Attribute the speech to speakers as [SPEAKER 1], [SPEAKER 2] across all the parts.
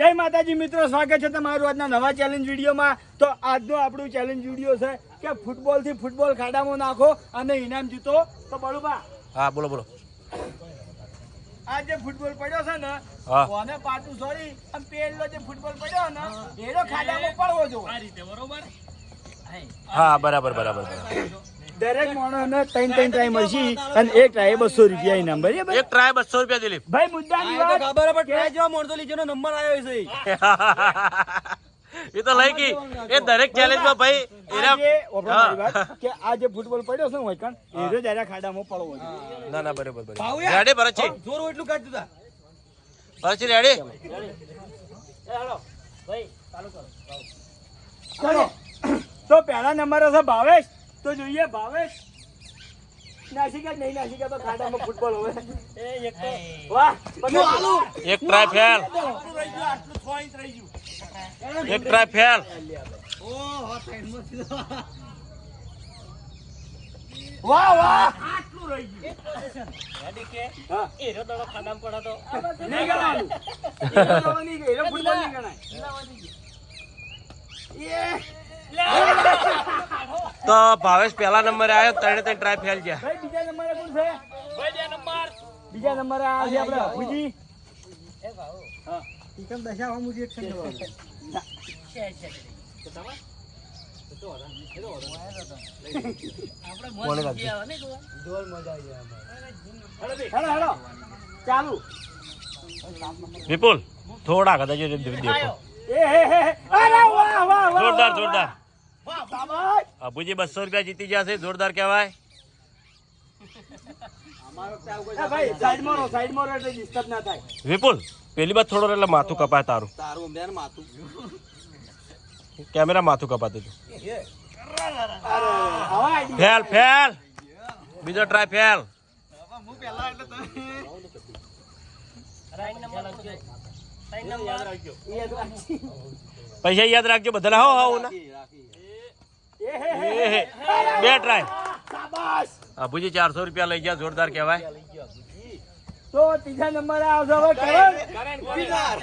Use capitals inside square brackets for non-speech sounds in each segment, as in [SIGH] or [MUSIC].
[SPEAKER 1] જય માતાજી મિત્રો સ્વાગત છે તમારું આજના નવા ચેલેન્જ વિડીયોમાં. તો આજનો આપણું ચેલેન્જ વીડિયો છે કે ફૂટબોલથી ફૂટબોલ ખાડામાં નાખો અને ઇનામ જીતો. તો બરોબર
[SPEAKER 2] હા બોલો બોલો.
[SPEAKER 1] આ જે ફૂટબોલ પડ્યો છે ને
[SPEAKER 2] હા.
[SPEAKER 1] કોને પાટું સોરી અને પેલો જે ફૂટબોલ પડ્યો ને એનો ખાડામાં પડવો જોઈએ
[SPEAKER 2] હા બરાબર બરાબર બરાબર.
[SPEAKER 1] દરેક માણસને ત્રણ ત્રણ ટ્રાય મળશે અને એક ટ્રાય બસો રૂપિયા ઇનામ બરાબર?
[SPEAKER 2] એક ટ્રાય બસો રૂપિયા દિલીપ.
[SPEAKER 1] ભાઈ મુદ્દાની વાત [LAUGHS]
[SPEAKER 2] એ તો લઈ ગઈ. એ દરેક ચેલેન્જમાં ભાઈ એના
[SPEAKER 1] આજે ઓપરા મારી
[SPEAKER 2] હા.
[SPEAKER 1] વાત કે આ જે ફૂટબોલ પડ્યો છે ને વૈકણ એનો જરા ખાડામાં પડવો
[SPEAKER 2] ના ના બરાબર બરાબર. રેડી ભરતજી?
[SPEAKER 3] જોર એટલું કાઢતું તા
[SPEAKER 2] છે રેડી
[SPEAKER 1] ચલો તો પહેલા નંબર હશે ભાવેશ. તો જોઈએ ભાવેશ. નાસિકા નહીં નાસિકા તો ખાડામાં ફૂટબોલ હવે. વાહ પકડ.
[SPEAKER 2] એક ટ્રાય ફેલ એક ટ્રાય ફેલ
[SPEAKER 1] વાહ વાહ. હા. નહીં ગણાવાનું. [LAUGHS] એનો દડો નહીં ગયો, એનો ફૂટબોલ નહીં ગણાય. એ,
[SPEAKER 2] તો ભાવેશ પહેલા નંબરે આવ્યો ત્રણે ત્રણ ટ્રાય ફેલ છે
[SPEAKER 1] ભાઈ બીજા નંબરે કોણ છે? બીજા નંબરે આ છે આપણે અભુજી હા.
[SPEAKER 3] ટીકમ દશા મુજી એક સંગ
[SPEAKER 2] છે
[SPEAKER 1] છે. તો તમે
[SPEAKER 2] વિપુલ થોડા કદાચ
[SPEAKER 1] એ હે હે હે. અરે વાહ વાહ વાહ
[SPEAKER 2] જોરદાર જોરદાર. અબુજી બસો રૂપિયા જીતી ગયા છે જોરદાર કહેવાય.
[SPEAKER 1] એ ભાઈ સાઈડમાં રહો સાઈડમાં રહો એટલે ડિસ્ટર્બ ના થાય.
[SPEAKER 2] વિપુલ પેલી બાદ થોડો એટલે માથું કપાય તારું.
[SPEAKER 3] તારું માથું.
[SPEAKER 2] કેમેરા માથું કપાતું હતું. Fail fail. બીજો ટ્રાય ફેલ. પૈસા યાદ રાખજો બધા હો હો ના. બે ટ્રાય
[SPEAKER 1] શાબાશ
[SPEAKER 2] ચારસો રૂપિયા લઈ ગયા જોરદાર કહેવાય
[SPEAKER 1] તો ત્રીજા નંબર આવશે
[SPEAKER 3] વિનાર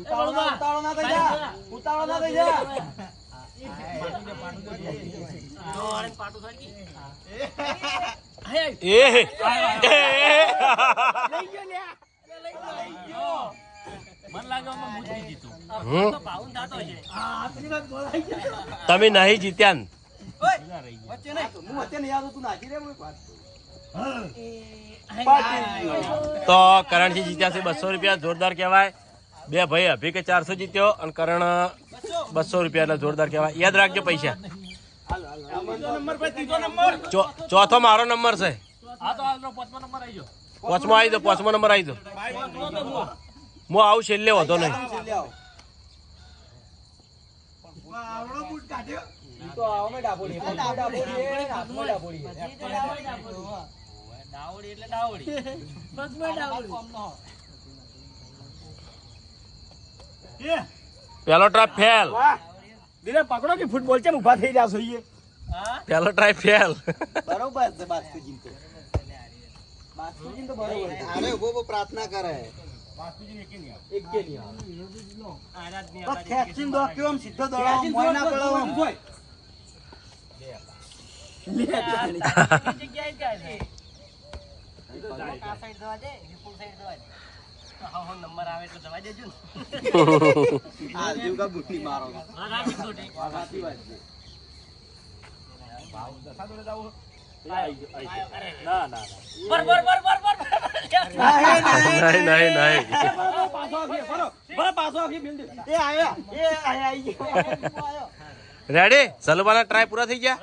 [SPEAKER 3] ના ના થઈ જા. ના થઈ જા?
[SPEAKER 2] તમે નહીં જીત્યા ને.
[SPEAKER 3] વચ્ચે નહીં. હું વચ્ચે નહીં આવતો. તું નાખી રે
[SPEAKER 2] તો કરણજી જીત્યા છે બસો રૂપિયા જોરદાર કહેવાય. બે ભાઈ અભી કે ચારસો જીત્યો અને કરણ બસો રૂપિયા એટલે જોરદાર કહેવાય. યાદ રાખજો પૈસા. ચોથો મારો નંબર છે. પાંચમો આવી દો, પાંચમો નંબર આવી દો. હું આવું છેલ્લે વધો નહીં.
[SPEAKER 3] તો આવો ડાબોડી ડાબોડી કાઢ્યો ઈ તો આવો મે ડાબોડી હાથમાં ડાબોડી હે હાથમાં ડાબોડી હે
[SPEAKER 2] પેલો ટ્રાય ફેલ
[SPEAKER 1] વાહ. ધીરે પકડો કે ફૂટબોલ છે ઊભા થઈ રહ્યા છીએ
[SPEAKER 2] પેલો ટ્રાય ફેલ
[SPEAKER 3] બરોબર છે બાસ્તુજી તો. બાસ્તુજી તો બરોબર છે. અરે ઊભો ઊભો પ્રાર્થના કરે. એક કે નહીં આવે. તો ખેંચીને દો કેવો આમ સીધો દોડાવો, મોય ના પડાવો આમ. આ જીવકા બુટ્ટી મારો. સાચી વાત છે.
[SPEAKER 1] ના ના
[SPEAKER 2] નહીં નહીં નહીં
[SPEAKER 1] પાછો આખી ફરો ફરો પાછો આખી બિલ દે. એ આયા એ આયા આઈ ગયો.
[SPEAKER 2] રેડી સલુબાના ટ્રાય પૂરા થઈ ગયા?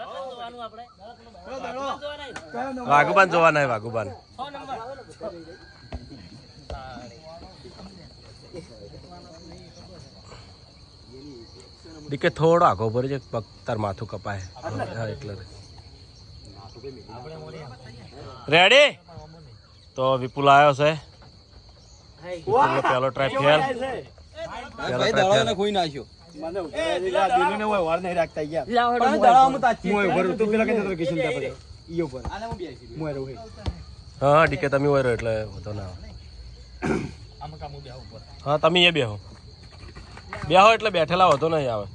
[SPEAKER 2] વાઘુબાન જોવાના વાઘુબાન. દીકે થોડો આખો ભરી છે પગ તાર માથું કપાય. એટલે. રેડી તો વિપુલ આવ્યો છે. પેલો ટ્રાય ફેલ
[SPEAKER 3] પેલો
[SPEAKER 2] ટ્રાય ફેલ
[SPEAKER 1] હું હોય, ઊભો રહું. તું પેલા કહેતો હતો કિશન ત્યાં પછી. ઈ ઊભો રહે.
[SPEAKER 3] આને હું બેસી
[SPEAKER 1] હું હોય રહું, હે.
[SPEAKER 2] હા ડીકે તમે હોય એટલે વધો ના આવે. હા તમે એ બેહો. બેહો એટલે બેઠેલા વધો નહીં આવે.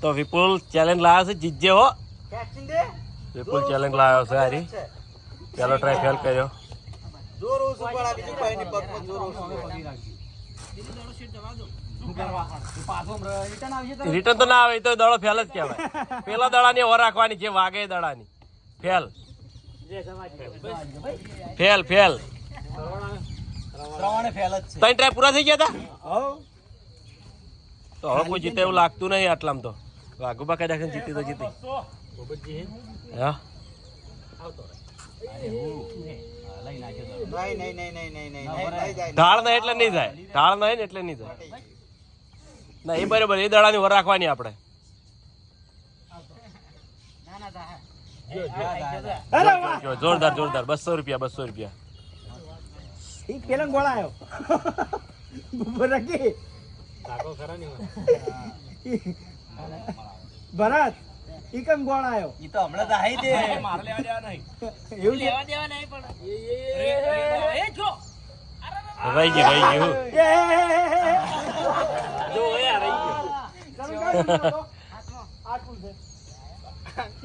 [SPEAKER 2] તો વિપુલ ચેલેન્જ લાવ્યો છે જીતજે હો. વિપુલ ચેલેન્જ લાવ્યો છે હારી. ચાલો ટ્રાય ફેલ કર્યો.
[SPEAKER 3] જોર ઓછું પણ આ બીજું કઈ નહીં, પગમાં જોર ઓછું.
[SPEAKER 2] રિટર્ન તો ના આવે એ તો દડો ફેલ જ કહેવાય. પેલા દડાની ઓર રાખવાની જે વાગે દડાની. ફેલ. Fail fail.
[SPEAKER 3] શ્રવણે ફેલ જ છે.
[SPEAKER 2] ત્રણ ટ્રાય પૂરા થઈ ગયા હતા તો હવે કોઈ જીતે એવું લાગતું નહીં આટલામાં તો. વાઘુબા કઈ દાખલ જીતી તો જીતી. હા?
[SPEAKER 3] નહીં નહીં નહીં નહીં નહીં નહીં નહીં
[SPEAKER 2] ઢાળ નહીં એટલે નહીં જાય. ઢાળ નહીં ને એટલે નહીં જાય. ના એ બરાબર એ દડાની વર રાખવાની આપણે. જોરદાર જોરદાર બસો રૂપિયા બસો રૂપિયા.
[SPEAKER 1] ઈ પેલા ગોળ આયો. ઊભો રાખી. ભરત. ઈ કેમ ગોળ આયો
[SPEAKER 3] ઈ તો હમણાં તો આઈ દે
[SPEAKER 1] એવું લેવા
[SPEAKER 2] રહી નહીં રહી ગયું
[SPEAKER 1] એ, એ, એ, એ, એ. ચાલો, ચાલો, ચાલો. આટલું છે.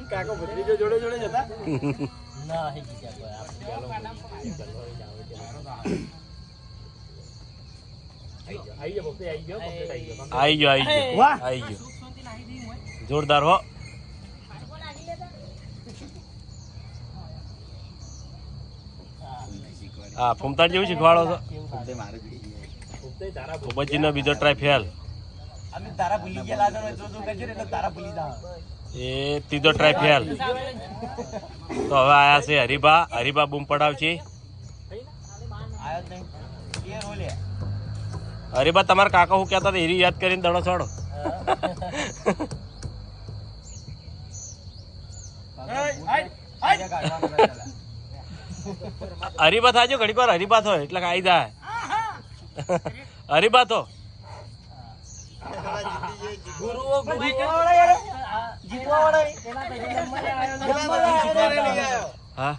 [SPEAKER 1] કાકો ભત્રીજો જોડે જોડે જ હતા
[SPEAKER 2] આઈ ગયો આઈ ગયો
[SPEAKER 1] વાહ.
[SPEAKER 2] આઈ ગયો. જોરદાર હો. હા ફૂમતાડ જેવું શીખવાડો છો ફૂબજીનો બીજો ટ્રાય ફેલ
[SPEAKER 3] અમે તારા ભૂલી ગયા લાગે જો જો કરજે ને એટલે તારા ભૂલી જાવ
[SPEAKER 2] એ ત્રીજો ટ્રાય ફેલ તો હવે આયા છે હરિભા. હરિભા બૂમ પડાવશે
[SPEAKER 3] આયો જ નહીં. એ રોલે.
[SPEAKER 2] હરિભા તમારા કાકા હું કહેતા હતા હીરી યાદ કરીને દડો છોડો. હરિભા થાજો ઘડીક વાર હરિભા થો એટલે આઈ જાય. હરિભા તો
[SPEAKER 3] ગુરુઓ ગુરુ વાળા યાર? જીતવા વાળા
[SPEAKER 2] હા?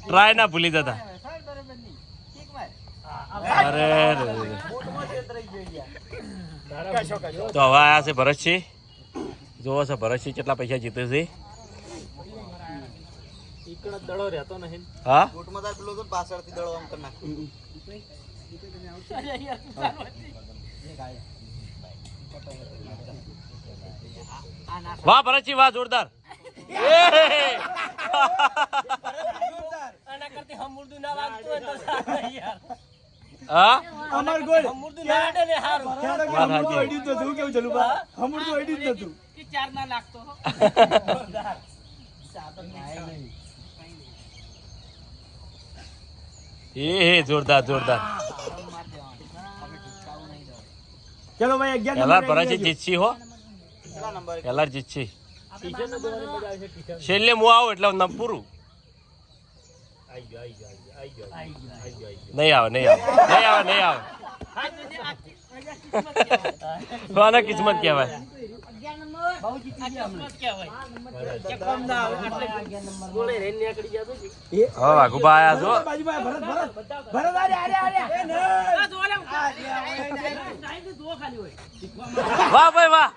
[SPEAKER 2] ટ્રાય ના ભૂલી જતા. અરે. તો હવે આયા છે ભરતસિંહ જોવો છે ભરતસિંહ કેટલા પૈસા જીતે છે હા
[SPEAKER 3] કોટમાં તાર પેલો તો પાછળથી દળો આમ કરી નાખ
[SPEAKER 2] વાહ ભરતસિંહ વાહ જોરદાર એ! હા?
[SPEAKER 1] અમાર ગોળ. કેવું
[SPEAKER 2] હે. જોરદાર જોરદાર.
[SPEAKER 1] ચલો ભાઈ અગિયાર
[SPEAKER 2] પેલા
[SPEAKER 1] નંબર
[SPEAKER 2] ભરતસિંહ
[SPEAKER 1] આવી
[SPEAKER 2] જીતશી હો.
[SPEAKER 3] કેટલા નંબર.
[SPEAKER 2] પેલા જીતશી. છેલ્લે હું આવું એટલે પૂરું નહીં આવે નહીં આવે નહીં આવે નહીં આવે કોને કિસ્મત કહેવાય વાહ ભાઈ વાહ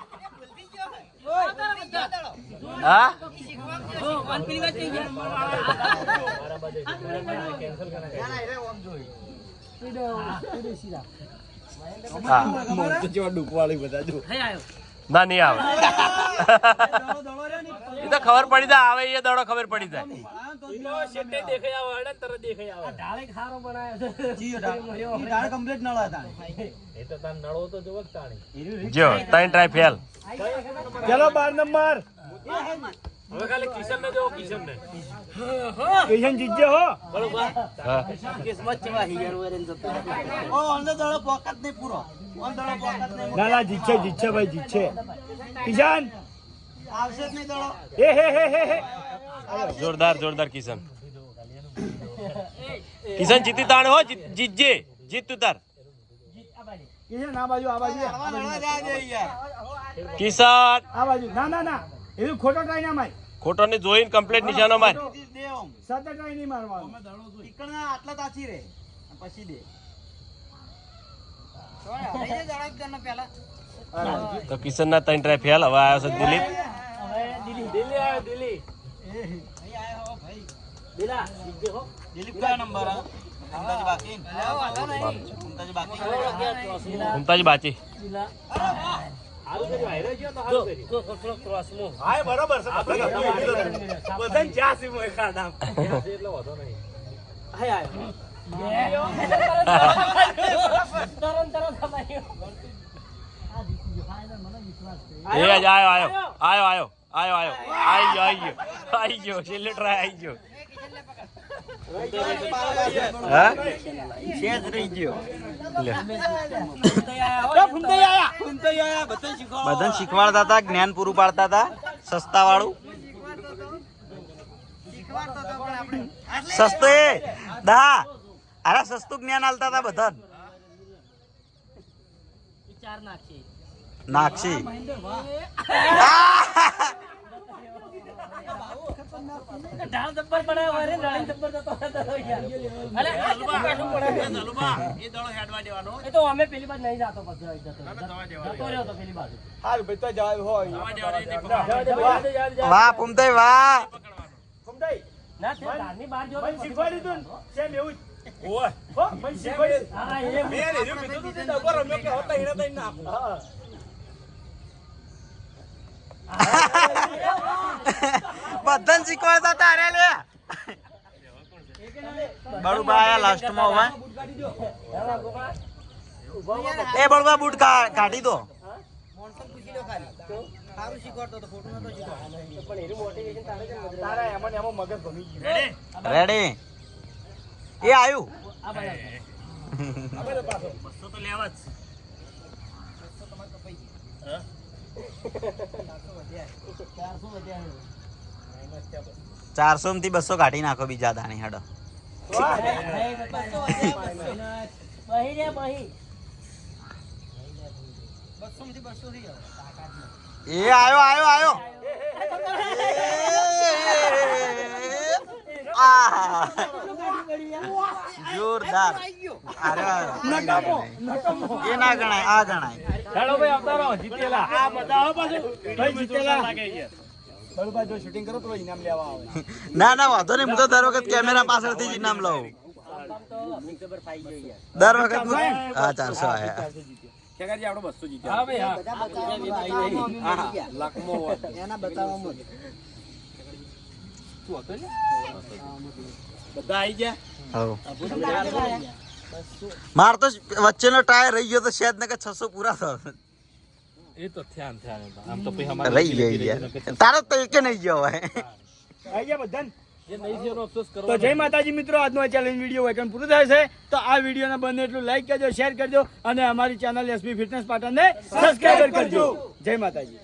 [SPEAKER 2] હા? ના, નહીં આવે. એ તો ખબર પડી જાય, આવે એ દડો ખબર પડી જાય. ટ્રાય ફેલ
[SPEAKER 1] ચલો, બાર નંબર.
[SPEAKER 2] હવે ખાલી કિશન ને જો કિશન ને
[SPEAKER 1] કિશન જીજે હો.
[SPEAKER 2] હા
[SPEAKER 3] ઓ અંદર દળો પોકત નહીં પૂરો. અંદર પોકત નહીં
[SPEAKER 1] ના ના જીતશે જીતશે ભાઈ જીતશે. કિશન?
[SPEAKER 3] આવશે જ નહીં દડો.
[SPEAKER 1] હે હે હે હે હે.
[SPEAKER 2] જોરદાર જોરદાર કિશન. કિશન જીતી તાણ હો જીજે જીતજે. જીત તું તાર.
[SPEAKER 1] કિશન આ બાજુ. આ બાજુ.
[SPEAKER 2] કિશન!
[SPEAKER 1] આ બાજુ. ના ના ના. એવું ખોટો ટ્રાય ના માર.
[SPEAKER 2] ખોટો ને જોઈને કમ્પ્લીટ નિશાનો માર.
[SPEAKER 3] દી દે ઓમ.
[SPEAKER 1] સતત ટ્રાય નહીં મારવાનો.
[SPEAKER 3] ટીકણા આટલા તાચી રે. પછી દે.
[SPEAKER 2] તો કિશન ના ત્રણ ટ્રાય ફેલ હવે આવ્યો છે દિલીપ.
[SPEAKER 3] દિલીપ. કયો નંબર બાકી. મુમતાજી બાકી.
[SPEAKER 1] છે
[SPEAKER 2] જ આયો આયો. આયો. આયો આયો. આયો આઈ ગયો આઈ ગયો. આઈ ગયો છેલ્લે ટ્રાય આઈ ગયો. હા?
[SPEAKER 3] શેજ રહી ગયો. બધાને શીખવાડતા હતા જ્ઞાન પૂરું પાડતા હતા સસ્તા વાળું સસ્તું એ દા અરે સસ્તું જ્ઞાન આલતા હતા બધા નાક્ષી
[SPEAKER 4] એ તો અમે પેલી બાજુ નહીં જાતો પછી જતો. રહ્યો તો પેલી બાજુ.
[SPEAKER 1] હાલ ભાઈ તો જવાબ હોય.
[SPEAKER 3] વાહ પુમતાઈ વાહ.
[SPEAKER 1] સમજાય
[SPEAKER 4] ના તે ધારની બહાર જો
[SPEAKER 1] મને શીખવાડી દઉં ને. સેમ એવું જ. ઓય. હો મને શીખવાડી.
[SPEAKER 4] હા એ
[SPEAKER 1] મેં રેડિયો કીધું તું તે ડબ્બો રમ્યો કે હોતા હીરા તઈ ના આપો. હા.
[SPEAKER 3] બધાને શીખવાડતા હતા અરે લે. બળુબા આયા લાસ્ટમાં ઊભા. એ બળુબા બૂટ કાઢી દો.
[SPEAKER 1] તારા
[SPEAKER 3] રેડી એ આવ્યું
[SPEAKER 4] બાજુ
[SPEAKER 3] ચારસો થી બસો કાઢી નાખો બીજા દાણી હડો.
[SPEAKER 4] બહી રે બહી
[SPEAKER 3] એ આયો આયો આયો. જોરદાર. એ ના ગણાય આ ગણાય.
[SPEAKER 2] હેલો ભાઈ આવતા રહો જીતેલા. આ મજા પાછું.
[SPEAKER 1] ભાઈ જીતેલા. બળુભા જો શૂટિંગ કરો તો ઇનામ લેવા આવે.
[SPEAKER 3] ના ના વાંધો નહીં. હું તો દર વખત કેમેરા પાછળથી જ ઇનામ લઉં. દર વખત હું- હા ચારસો આયા.
[SPEAKER 1] ખેગાજી આપણો બસો જીત્યા.
[SPEAKER 2] હા ભાઈ હા.
[SPEAKER 1] બધા આવી ગયા.
[SPEAKER 3] હવ. માર તો વચ્ચેનો ટાયર રહી ગયો તો શેદ ને છસો પૂરા થયો.
[SPEAKER 2] એ તો ધ્યાન ધ્યાન આમ તો પછી અમારે
[SPEAKER 3] રહી ગઈ યાર તારો તો એકે નહીં ગયો હવે.
[SPEAKER 1] આવી ગયા બધાને?
[SPEAKER 2] જે નહીં થયો એનો અફસોસ કરો
[SPEAKER 1] તો જય માતાજી મિત્રો આજનો આ ચેલેન્જ વીડિયો હોય પૂરું થાય છે. તો આ વિડીયોને બને એટલું લાઈક કરજો શેર કરજો અને અમારી ચેનલ એસબી ફિટનેસ પાટણને સબસ્ક્રાઈબર કરજો. જય માતાજી.